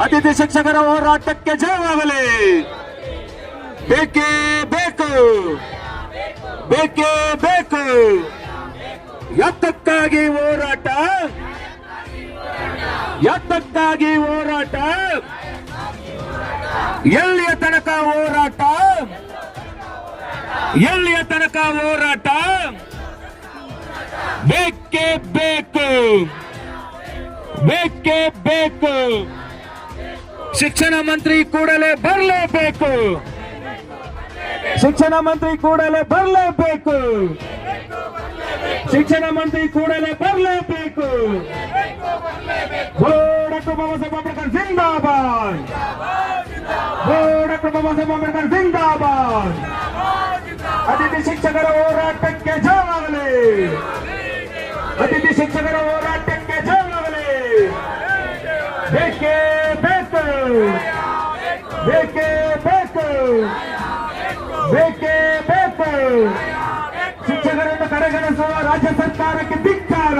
ಅತಿಥಿ ಶಿಕ್ಷಕರ ಹೋರಾಟಕ್ಕೆ ಜಯವಾಗಲಿ. ಬೇಕೇ ಬೇಕು. ಬೇಕೇ ಬೇಕು. ಎತ್ತಕ್ಕಾಗಿ ಹೋರಾಟ. ಎತ್ತಕ್ಕಾಗಿ ಹೋರಾಟ. ಎಲ್ಲಿಯ ತನಕ ಹೋರಾಟ? ಎಲ್ಲಿಯ ತನಕ ಹೋರಾಟ? ಬೇಕೇ ಬೇಕು. ಬೇಕೇ ಬೇಕು. ಶಿಕ್ಷಣ ಮಂತ್ರಿ ಕೂಡಲೇ ಬರಲೇಬೇಕು. ಶಿಕ್ಷಣ ಮಂತ್ರಿ ಕೂಡಲೇ ಬರಲೇಬೇಕು. ಶಿಕ್ಷಣ ಮಂತ್ರಿ ಕೂಡಲೇ ಬರಲೇಬೇಕು. ಡಾಕ್ಟರ್ ಬಾಬಾ ಸಾಹೇಬ್ ಅಂಬೇಡ್ಕರ್ ಜಿಂದಾಬಾದ್. ಡಾಕ್ಟರ್ ಬಾಬಾ ಸಾಹೇಬ್ ಅಂಬೇಡ್ಕರ್ ಜಿಂದಾಬಾದ್. ಅತಿಥಿ ಶಿಕ್ಷಕರ ಹೋರಾಟಕ್ಕೆ ರಾಜ್ಯ ಸರ್ಕಾರಕ್ಕೆ ಧಿಕ್ಕಾರ.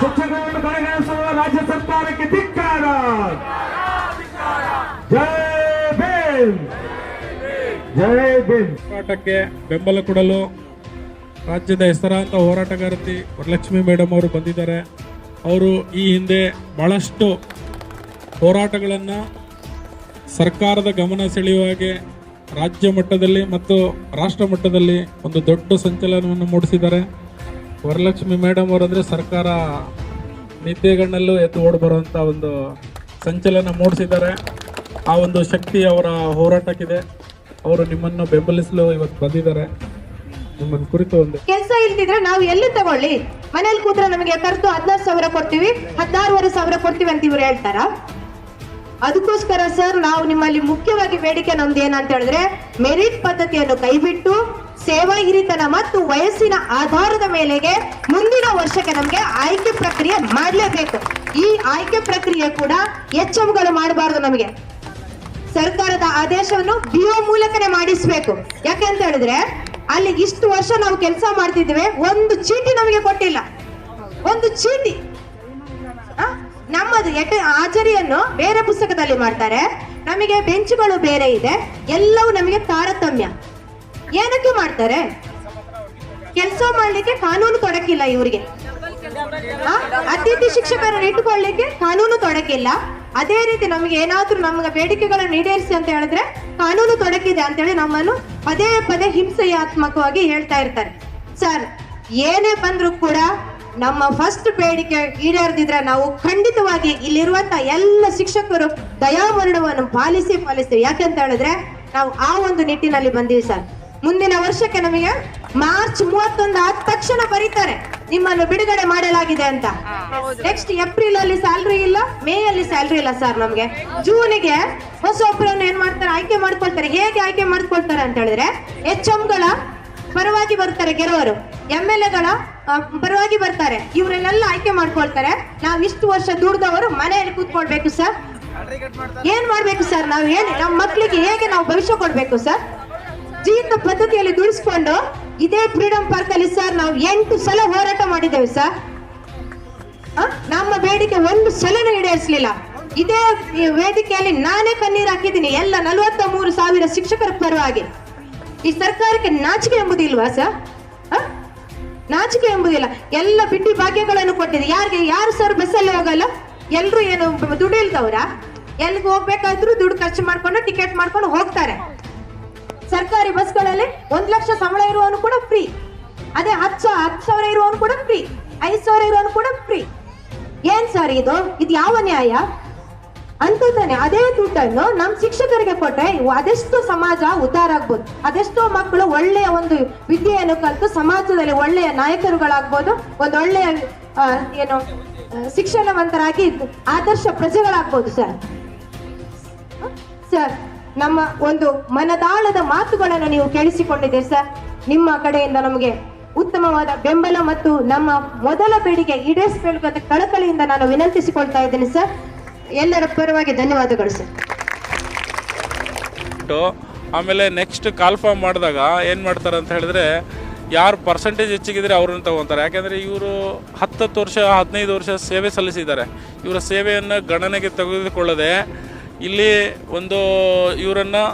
ಶಿಕ್ಷಕರನ್ನು ಕಡೆಗಣಿಸುವ ರಾಜ್ಯ ಸರ್ಕಾರಕ್ಕೆ ಧಿಕ್ಕಾರ. ಜೈ ಭೀಮ್. ಜೈ ಭೀಮ್. ಹೋರಾಟಕ್ಕೆ ಬೆಂಬಲ ಕೊಡಲು ರಾಜ್ಯದ ಹೆಸರಾಂತ ಹೋರಾಟಗಾರತಿ ವರಲಕ್ಷ್ಮಿ ಮೇಡಮ್ ಅವರು ಬಂದಿದ್ದಾರೆ. ಅವರು ಈ ಹಿಂದೆ ಬಹಳಷ್ಟು ಹೋರಾಟಗಳನ್ನು ಸರ್ಕಾರದ ಗಮನ ಸೆಳೆಯುವ ಹಾಗೆ ರಾಜ್ಯ ಮಟ್ಟದಲ್ಲಿ ಮತ್ತು ರಾಷ್ಟ್ರ ಮಟ್ಟದಲ್ಲಿ ಒಂದು ದೊಡ್ಡ ಸಂಚಲನವನ್ನು ಮೂಡಿಸಿದ್ದಾರೆ. ವರಲಕ್ಷ್ಮಿ ಮೇಡಮ್ ಅವರಂದರೆ ಸರ್ಕಾರ ನಿದ್ದೆಗಣ್ಣಲ್ಲೂ ಎದ್ದು ಓಡ್ ಬರುವಂಥ ಒಂದು ಸಂಚಲನ ಮೂಡಿಸಿದ್ದಾರೆ. ಆ ಒಂದು ಶಕ್ತಿ ಅವರ ಹೋರಾಟಕ್ಕಿದೆ. ಅವರು ನಿಮ್ಮನ್ನು ಬೆಂಬಲಿಸಲು ಇವತ್ತು ಬಂದಿದ್ದಾರೆ. ನಿಮ್ಮನ್ನು ಕುರಿತು ಒಂದು ಕೆಲಸ ಇಲ್ದಿದ್ರೆ ನಾವು ಎಲ್ಲಿ ತಗೊಳ್ಳಿ? ಮನೇಲಿ ಕೂತ್ರೆ ನಮಗೆ ಕರೆದು ಹದಿನಾರು ಸಾವಿರ ಕೊಡ್ತೀವಿ. ಹದಿನಾರುವರೆ ಸಾವಿರ ಕೊಡ್ತೀವಿ ಅಂತ ಇವ್ರು ಹೇಳ್ತಾರ? ಅದಕ್ಕೋಸ್ಕರ ಸರ್ ನಾವು ನಿಮ್ಮಲ್ಲಿ ಮುಖ್ಯವಾಗಿ ಬೇಡಿಕೆ ನಮ್ದು ಏನಂತ ಹೇಳಿದ್ರೆ ಮೆರಿಟ್ ಪದ್ಧತಿಯನ್ನು ಕೈಬಿಟ್ಟು ಸೇವಾ ಹಿರಿತನ ಮತ್ತು ವಯಸ್ಸಿನ ಆಧಾರದ ಮೇಲೆಗೆ ಮುಂದಿನ ವರ್ಷಕ್ಕೆ ನಮಗೆ ಆಯ್ಕೆ ಪ್ರಕ್ರಿಯೆ ಮಾಡಲೇಬೇಕು. ಈ ಆಯ್ಕೆ ಪ್ರಕ್ರಿಯೆ ಕೂಡ ಎಚ್ಗಳು ಮಾಡಬಾರದು ನಮಗೆ. ಸರ್ಕಾರದ ಆದೇಶವನ್ನು ಬಿಓ ಮೂಲಕನೇ ಮಾಡಿಸ್ಬೇಕು. ಯಾಕೆಂತ ಹೇಳಿದ್ರೆ, ಅಲ್ಲಿ ಇಷ್ಟು ವರ್ಷ ನಾವು ಕೆಲಸ ಮಾಡ್ತಿದ್ದೇವೆ, ಒಂದು ಚೀಟಿ ನಮಗೆ ಕೊಟ್ಟಿಲ್ಲ. ಒಂದು ಚೀಟಿ? ನಮ್ಮದು ಯಾಕೆ ಆಚರಿಯನ್ನು ಬೇರೆ ಪುಸ್ತಕದಲ್ಲಿ ಮಾಡ್ತಾರೆ. ನಮಗೆ ಬೆಂಚುಗಳು ಬೇರೆ ಇದೆ. ಎಲ್ಲವೂ ನಮಗೆ ತಾರತಮ್ಯ. ಏನಕ್ಕೆ ಮಾಡ್ತಾರೆ? ಕೆಲಸ ಮಾಡಲಿಕ್ಕೆ ಕಾನೂನು ತೊಡಕಿಲ್ಲ ಇವರಿಗೆ? ಅತಿಥಿ ಶಿಕ್ಷಕರನ್ನು ಇಟ್ಟುಕೊಳ್ಳಿಕ್ಕೆ ಕಾನೂನು ತೊಡಕಿಲ್ಲ. ಅದೇ ರೀತಿ ನಮಗೆ ಏನಾದ್ರೂ ನಮಗೆ ಬೇಡಿಕೆಗಳನ್ನು ಈಡೇರಿಸಿ ಅಂತ ಹೇಳಿದ್ರೆ ಕಾನೂನು ತೊಡಕಿದೆ ಅಂತ ಹೇಳಿ ನಮ್ಮನ್ನು ಪದೇ ಪದೇ ಹಿಂಸೆಯಾತ್ಮಕವಾಗಿ ಹೇಳ್ತಾ ಇರ್ತಾರೆ. ಸರ್, ಏನೇ ಬಂದರೂ ಕೂಡ ನಮ್ಮ ಫಸ್ಟ್ ಬೇಡಿಕೆ ಈಡೇರದಿದ್ರೆ ನಾವು ಖಂಡಿತವಾಗಿ ಇಲ್ಲಿರುವಂತ ಎಲ್ಲ ಶಿಕ್ಷಕರು ದಯಾಮರಣವನ್ನು ಪಾಲಿಸಿ ಪಾಲಿಸ್ತೀವಿ ಯಾಕೆಂತ ಹೇಳಿದ್ರೆ ನಾವು ಆ ಒಂದು ನಿಟ್ಟಿನಲ್ಲಿ ಬಂದೀವಿ ಸರ್. ಮುಂದಿನ ವರ್ಷಕ್ಕೆ ನಮಗೆ ಮಾರ್ಚ್ ಮೂವತ್ತೊಂದು ಆದ ತಕ್ಷಣ ಬರೀತಾರೆ. ನಿಮ್ಮನ್ನು ಬಿಡುಗಡೆ ಮಾಡಲಾಗಿದೆ ಅಂತ. ನೆಕ್ಸ್ಟ್ ಏಪ್ರಿಲ್ ಅಲ್ಲಿ ಸ್ಯಾಲ್ರಿ ಇಲ್ಲ ಮೇ ಅಲ್ಲಿ ಸ್ಯಾಲ್ರಿ ಇಲ್ಲ ಸರ್ ನಮ್ಗೆ. ಜೂನಿಗೆ ಹೊಸೊಬ್ಬರನ್ನು ಏನ್ ಮಾಡ್ತಾರೆ? ಆಯ್ಕೆ ಮಾಡ್ಕೊಳ್ತಾರೆ. ಹೇಗೆ ಆಯ್ಕೆ ಮಾಡ್ಕೊಳ್ತಾರೆ ಅಂತ ಹೇಳಿದ್ರೆ ಎಚ್ಗಳ ಪರವಾಗಿ ಬರ್ತಾರೆ ಗೆಲುವರು ಎಂ ಎಲ್ ಎಗಳ ಪರವಾಗಿ ಬರ್ತಾರೆ. ಇವರನ್ನೆಲ್ಲ ಆಯ್ಕೆ ಮಾಡ್ಕೊಳ್ತಾರೆ. ನಾವ್ ಇಷ್ಟು ವರ್ಷ ದುಡ್ದವರು ಮನೆಯಲ್ಲಿ ಕೂತ್ಕೊಳ್ಬೇಕು ಸರ್ ಏನ್ ಮಾಡ್ಬೇಕು ಸರ್ ನಾವು ಏನ್ ನಮ್ಮ ಮಕ್ಕಳಿಗೆ ಹೇಗೆ ನಾವು ಭವಿಷ್ಯ ಕೊಡ್ಬೇಕು ಸರ್ ಜೀವಿತ ಪದ್ಧತಿಯಲ್ಲಿ ದುಡಿಸ್ಕೊಂಡು ಇದೇ ಫ್ರೀಡಂ ಪಾರ್ಕ್ ಅಲ್ಲಿ ಸರ್ ನಾವು ಎಂಟು ಸಲ ಹೋರಾಟ ಮಾಡಿದ್ದೇವೆ ಸರ್? ನಮ್ಮ ಬೇಡಿಕೆ ಒಂದು ಸಲನೂ ಈಡೇರಿಸಲಿಲ್ಲ. ಇದೇ ವೇದಿಕೆಯಲ್ಲಿ ನಾನೇ ಕಣ್ಣೀರು ಹಾಕಿದ್ದೀನಿ. ಎಲ್ಲ ನಲವತ್ತ ಮೂರು ಸಾವಿರ ಶಿಕ್ಷಕರ ಪರವಾಗಿ. ಈ ಸರ್ಕಾರಕ್ಕೆ ನಾಚಿಕೆ ಎಂಬುದಿಲ್ವಾ ಸರ್? ನಾಚಿಕೆ ಎಂಬುದಿಲ್ಲ. ಎಲ್ಲ ಬಿಟ್ಟಿ ಭಾಗ್ಯಗಳನ್ನು ಕೊಟ್ಟಿದೆ. ಯಾರಿಗೆ? ಯಾರು ಸರ್? ಬಸ್ಸಲ್ಲಿ ಹೋಗಲ್ಲ? ಎಲ್ರು ಏನು ದುಡ್ಡು ಇಲ್ದವ್ರ ಎಲ್ಲಿಗೆ ಹೋಗ್ಬೇಕಾದ್ರೂ ದುಡ್ಡು ಖರ್ಚು ಮಾಡ್ಕೊಂಡು ಟಿಕೆಟ್ ಮಾಡ್ಕೊಂಡು ಹೋಗ್ತಾರೆ. ಸರ್ಕಾರಿ ಬಸ್ಗಳಲ್ಲಿ ಒಂದ್ ಲಕ್ಷ ಸಂಬಳ ಇರುವವನು ಕೂಡ ಫ್ರೀ ಅದೇ ಹತ್ತು ಸಾವಿರ ಹತ್ತು ಸಾವಿರ ಇರುವವನು ಕೂಡ ಫ್ರೀ ಐದು ಸಾವಿರ ಇರುವವನು ಕೂಡ ಫ್ರೀ ಏನ್ ಸರ್ ಇದು? ಇದು ಯಾವ ನ್ಯಾಯ? ಅಂತಂದಾನೆ ಅದೇ ದುಡ್ಡನ್ನು ನಮ್ ಶಿಕ್ಷಕರಿಗೆ ಕೊಟ್ರೆ ಅದೆಷ್ಟೋ ಸಮಾಜ ಉದ್ಧಾರ ಆಗ್ಬೋದು. ಅದೆಷ್ಟೋ ಮಕ್ಕಳು ಒಳ್ಳೆಯ ಒಂದು ವಿದ್ಯೆಯನ್ನು ಕಲಿತು ಸಮಾಜದಲ್ಲಿ ಒಳ್ಳೆಯ ನಾಯಕರುಗಳಾಗ್ಬೋದು, ಒಂದು ಒಳ್ಳೆಯ ಏನು ಶಿಕ್ಷಣವಂತರಾಗಿ ಆದರ್ಶ ಪ್ರಜೆಗಳಾಗ್ಬೋದು ಸರ್ ಸರ್ ನಮ್ಮ ಒಂದು ಮನದಾಳದ ಮಾತುಗಳನ್ನು ನೀವು ಕೇಳಿಸಿಕೊಂಡಿದೆ ಸರ್ ನಿಮ್ಮ ಕಡೆಯಿಂದ ನಮಗೆ ಉತ್ತಮವಾದ ಬೆಂಬಲ ಮತ್ತು ನಮ್ಮ ಮೊದಲ ಬೇಡಿಕೆ ಈಡೇರಿಸಬೇಕು ಅಂತ ಕಳಕಳಿಯಿಂದ ನಾನು ವಿನಂತಿಸಿಕೊಳ್ತಾ ಇದ್ದೇನೆ ಸರ್ ಎಲ್ಲರ ಪರವಾಗಿ ಧನ್ಯವಾದಗಳು ಸರ್ ಆಮೇಲೆ ನೆಕ್ಸ್ಟ್ ಕಾಲ್ ಫಾರ್ಮ್ ಮಾಡಿದಾಗ ಏನು ಮಾಡ್ತಾರೆ ಅಂತ ಹೇಳಿದ್ರೆ, ಯಾರು ಪರ್ಸೆಂಟೇಜ್ ಹೆಚ್ಚಿಗಿದ್ರೆ ಅವ್ರನ್ನ ತಗೊತಾರೆ. ಯಾಕೆಂದರೆ ಇವರು ಹತ್ತತ್ತು ವರ್ಷ, ಹದಿನೈದು ವರ್ಷ ಸೇವೆ ಸಲ್ಲಿಸಿದ್ದಾರೆ. ಇವರ ಸೇವೆಯನ್ನು ಗಣನೆಗೆ ತೆಗೆದುಕೊಳ್ಳದೆ ಇಲ್ಲಿ ಒಂದು ಇವರನ್ನು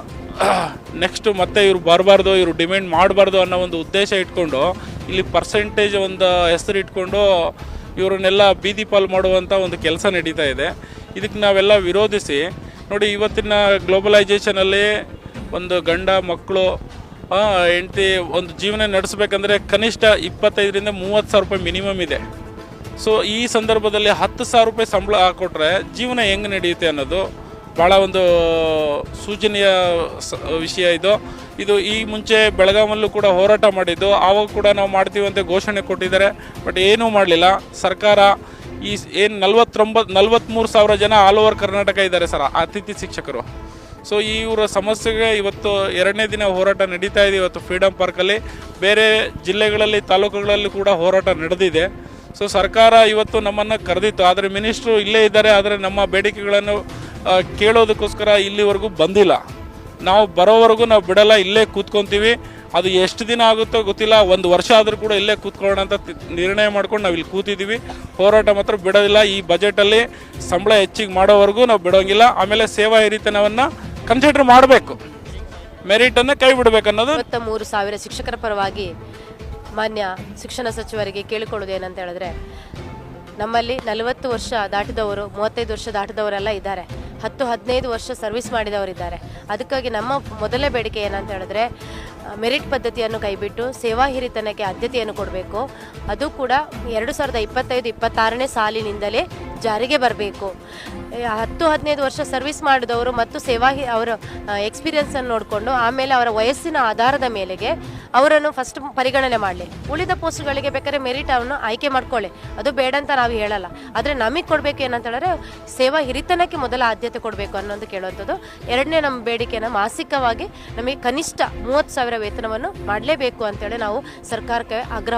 ನೆಕ್ಸ್ಟ್ ಮತ್ತೆ ಇವರು ಬರಬಾರ್ದು, ಇವರು ಡಿಮ್ಯಾಂಡ್ ಮಾಡಬಾರ್ದು ಅನ್ನೋ ಒಂದು ಉದ್ದೇಶ ಇಟ್ಕೊಂಡು, ಇಲ್ಲಿ ಪರ್ಸೆಂಟೇಜ್ ಒಂದು ಹೆಸರು ಇಟ್ಕೊಂಡು ಇವರನ್ನೆಲ್ಲ ಬೀದಿ ಪಾಲು ಮಾಡುವಂಥ ಒಂದು ಕೆಲಸ ನಡೀತಾ ಇದೆ. ಇದಕ್ಕೆ ನಾವೆಲ್ಲ ವಿರೋಧಿಸಿ, ನೋಡಿ ಇವತ್ತಿನ ಗ್ಲೋಬಲೈಜೇಷನಲ್ಲಿ ಒಂದು ಗಂಡ, ಮಕ್ಕಳು ಹೆಂಡತಿ ಒಂದು ಜೀವನ ನಡೆಸಬೇಕಂದ್ರೆ ಕನಿಷ್ಠ ಇಪ್ಪತ್ತೈದರಿಂದ ಮೂವತ್ತು ಸಾವಿರ ರೂಪಾಯಿ ಮಿನಿಮಮ್ ಇದೆ. ಸೊ, ಈ ಸಂದರ್ಭದಲ್ಲಿ ಹತ್ತು ಸಾವಿರ ರೂಪಾಯಿ ಸಂಬಳ ಹಾಕ್ಕೊಟ್ರೆ ಜೀವನ ಹೆಂಗೆ ನಡೆಯುತ್ತೆ ಅನ್ನೋದು ಭಾಳ ಒಂದು ಸೂಚನೀಯ ವಿಷಯ ಇದು. ಇದು ಈ ಮುಂಚೆ ಬೆಳಗಾವಲ್ಲೂ ಕೂಡ ಹೋರಾಟ ಮಾಡಿದ್ದು, ಆವಾಗ ಕೂಡ ನಾವು ಮಾಡ್ತೀವಿ ಅಂತ ಘೋಷಣೆ ಕೊಟ್ಟಿದ್ದಾರೆ, ಬಟ್ ಏನೂ ಮಾಡಲಿಲ್ಲ. ಸರ್ಕಾರ ಈ ಏನು ನಲ್ವತ್ತೊಂಬತ್ತು ನಲ್ವತ್ತ್ಮೂರು ಸಾವಿರ ಜನ ಆಲ್ ಓವರ್ ಕರ್ನಾಟಕ ಇದ್ದಾರೆ ಸರ್, ಅತಿಥಿ ಶಿಕ್ಷಕರು. ಸೊ ಇವರ ಸಮಸ್ಯೆಗೆ ಇವತ್ತು ಎರಡನೇ ದಿನ ಹೋರಾಟ ನಡೀತಾ ಇದೆ ಇವತ್ತು ಫ್ರೀಡಮ್ ಪಾರ್ಕಲ್ಲಿ ಬೇರೆ ಜಿಲ್ಲೆಗಳಲ್ಲಿ, ತಾಲೂಕುಗಳಲ್ಲಿ ಕೂಡ ಹೋರಾಟ ನಡೆದಿದೆ. ಸೊ ಸರ್ಕಾರ ಇವತ್ತು ನಮ್ಮನ್ನು ಕರೆದಿತ್ತು. ಆದರೆ ಮಿನಿಸ್ಟ್ರು ಇಲ್ಲೇ ಇದ್ದಾರೆ, ಆದರೆ ನಮ್ಮ ಬೇಡಿಕೆಗಳನ್ನು ಕೇಳೋದಕ್ಕೋಸ್ಕರ ಇಲ್ಲಿವರೆಗೂ ಬಂದಿಲ್ಲ. ನಾವು ಬರೋವರೆಗೂ ನಾವು ಬಿಡಲ್ಲ, ಇಲ್ಲೇ ಕೂತ್ಕೊತೀವಿ. ಅದು ಎಷ್ಟು ದಿನ ಆಗುತ್ತೋ ಗೊತ್ತಿಲ್ಲ. ಒಂದು ವರ್ಷ ಆದರೂ ಕೂಡ ಇಲ್ಲೇ ಕೂತ್ಕೊಳ್ಳೋಣ ಅಂತ ನಿರ್ಣಯ ಮಾಡ್ಕೊಂಡು ನಾವು ಇಲ್ಲಿ ಕೂತಿದ್ದೀವಿ. ಹೋರಾಟ ಮಾತ್ರ ಬಿಡೋದಿಲ್ಲ. ಈ ಬಜೆಟಲ್ಲಿ ಸಂಬಳ ಹೆಚ್ಚಿಗೆ ಮಾಡೋವರೆಗೂ ನಾವು ಬಿಡೋಂಗಿಲ್ಲ. ಆಮೇಲೆ ಸೇವಾ ಹಿರಿತನವನ್ನು ಕನ್ಸಿಡರ್ ಮಾಡಬೇಕು. ಮೆರಿಟನ್ನು ಕೈ ಬಿಡಬೇಕು ಅನ್ನೋದು ಇಪ್ಪತ್ತ ಮೂರು ಸಾವಿರ ಶಿಕ್ಷಕರ ಪರವಾಗಿ ಮಾನ್ಯ ಶಿಕ್ಷಣ ಸಚಿವರಿಗೆ ಕೇಳಿಕೊಳ್ಳೋದು ಏನಂತ ಹೇಳಿದ್ರೆ, ನಮ್ಮಲ್ಲಿ ನಲವತ್ತು ವರ್ಷ ದಾಟಿದವರು, ಮೂವತ್ತೈದು ವರ್ಷ ದಾಟಿದವರೆಲ್ಲ ಇದ್ದಾರೆ. ಹತ್ತು, ಹದಿನೈದು ವರ್ಷ ಸರ್ವಿಸ್ ಮಾಡಿದವರಿದ್ದಾರೆ. ಅದಕ್ಕಾಗಿ ನಮ್ಮ ಮೊದಲೇ ಬೇಡಿಕೆ ಏನಂತ ಹೇಳಿದ್ರೆ ಮೆರಿಟ್ ಪದ್ಧತಿಯನ್ನು ಕೈಬಿಟ್ಟು ಸೇವಾ ಹಿರಿತನಕ್ಕೆ ಆದ್ಯತೆಯನ್ನು ಕೊಡಬೇಕು. ಅದು ಕೂಡ ಎರಡು ಸಾವಿರದ ಇಪ್ಪತ್ತೈದು, ಇಪ್ಪತ್ತಾರನೇ ಸಾಲಿನಿಂದಲೇ ಜಾರಿಗೆ ಬರಬೇಕು. ಹತ್ತು, ಹದಿನೈದು ವರ್ಷ ಸರ್ವಿಸ್ ಮಾಡಿದವರು ಮತ್ತು ಸೇವಾ ಅವರ ಎಕ್ಸ್ಪೀರಿಯನ್ಸನ್ನು ನೋಡಿಕೊಂಡು ಆಮೇಲೆ ಅವರ ವಯಸ್ಸಿನ ಆಧಾರದ ಮೇಲೆಗೆ ಅವರನ್ನು ಫಸ್ಟ್ ಪರಿಗಣನೆ ಮಾಡಲಿ. ಉಳಿದ ಪೋಸ್ಟ್ಗಳಿಗೆ ಬೇಕಾದ್ರೆ ಮೆರಿಟ್ ಅವನ್ನು ಆಯ್ಕೆ ಮಾಡ್ಕೊಳ್ಳಿ. ಅದು ಬೇಡ ಅಂತ ನಾವು ಹೇಳಲ್ಲ. ಆದರೆ ನಮಗೆ ಕೊಡಬೇಕು ಏನಂತ ಹೇಳಿದ್ರೆ ಸೇವಾ ಹಿರಿತನಕ್ಕೆ ಮೊದಲ ಆದ್ಯತೆ ಕೊಡಬೇಕು ಅನ್ನೋದು ಕೇಳುವಂಥದ್ದು. ಎರಡನೇ ನಮ್ಮ ಬೇಡಿಕೆಯನ್ನು ಮಾಸಿಕವಾಗಿ ನಮಗೆ ಕನಿಷ್ಠ ಮೂವತ್ತು ಸಾವಿರ ವೇತನವನ್ನು ಮಾಡಲೇಬೇಕು ಅಂತೇಳಿ ನಾವು ಸರ್ಕಾರಕ್ಕೆ ಆಗ್ರಹ